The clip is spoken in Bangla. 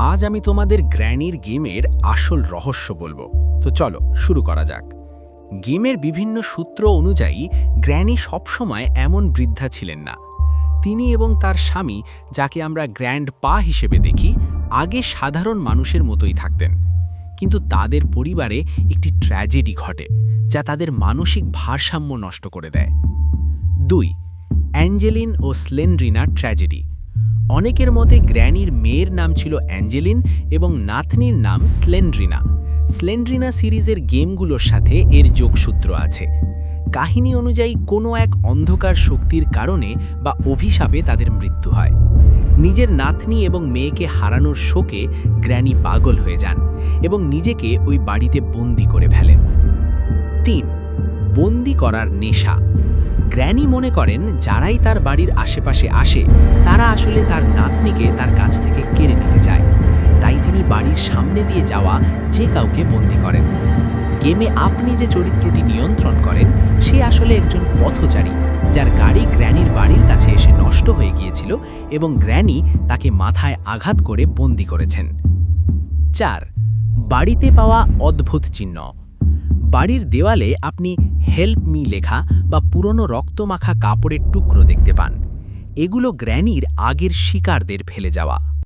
আজ আমি তোমাদের গ্র্যানির গেমের আসল রহস্য বলব। তো চলো, শুরু করা যাক। গেমের বিভিন্ন সূত্র অনুযায়ী, গ্র্যানি সবসময় এমন বৃদ্ধা ছিলেন না। তিনি এবং তার স্বামী, যাকে আমরা গ্র্যান্ড পা হিসেবে দেখি, আগে সাধারণ মানুষের মতোই থাকতেন। কিন্তু তাদের পরিবারে একটি ট্র্যাজেডি ঘটে, যা তাদের মানসিক ভারসাম্য নষ্ট করে দেয়। দুই, অ্যাঞ্জেলিন ও স্লেন্ড্রিনার ট্র্যাজেডি। অনেকের মতে গ্র্যানির মেয়ের নাম ছিল অ্যাঞ্জেলিন এবং নাতনির নাম স্লেন্ড্রিনা। স্লেন্ড্রিনা সিরিজের গেমগুলোর সাথে এর যোগসূত্র আছে। কাহিনী অনুযায়ী কোনো এক অন্ধকার শক্তির কারণে বা অভিশাপে তাদের মৃত্যু হয়। নিজের নাতনি এবং মেয়েকে হারানোর শোকে গ্র্যানি পাগল হয়ে যান এবং নিজেকে ওই বাড়িতে বন্দি করে ফেলেন। তিন, বন্দি করার নেশা। গ্র্যানি মনে করেন, যারাই তার বাড়ির আশেপাশে আসে, তারা আসলে তার নাতনিকে তার কাছ থেকে কেড়ে নিতে চায়। তাই তিনি বাড়ির সামনে দিয়ে যাওয়া যে কাউকে বন্দি করেন। গেমে আপনি যে চরিত্রটি নিয়ন্ত্রণ করেন, সে আসলে একজন পথচারী, যার গাড়ি গ্র্যানির বাড়ির কাছে এসে নষ্ট হয়ে গিয়েছিল এবং গ্র্যানি তাকে মাথায় আঘাত করে বন্দি করেছেন। চার, বাড়িতে পাওয়া অদ্ভুত চিহ্ন। বাড়ির দেওয়ালে আপনি হেল্প মি লেখা বা পুরনো রক্তমাখা কাপড়ের টুকরো দেখতে পান। এগুলো গ্র্যানির আগের শিকারদের ফেলে যাওয়া।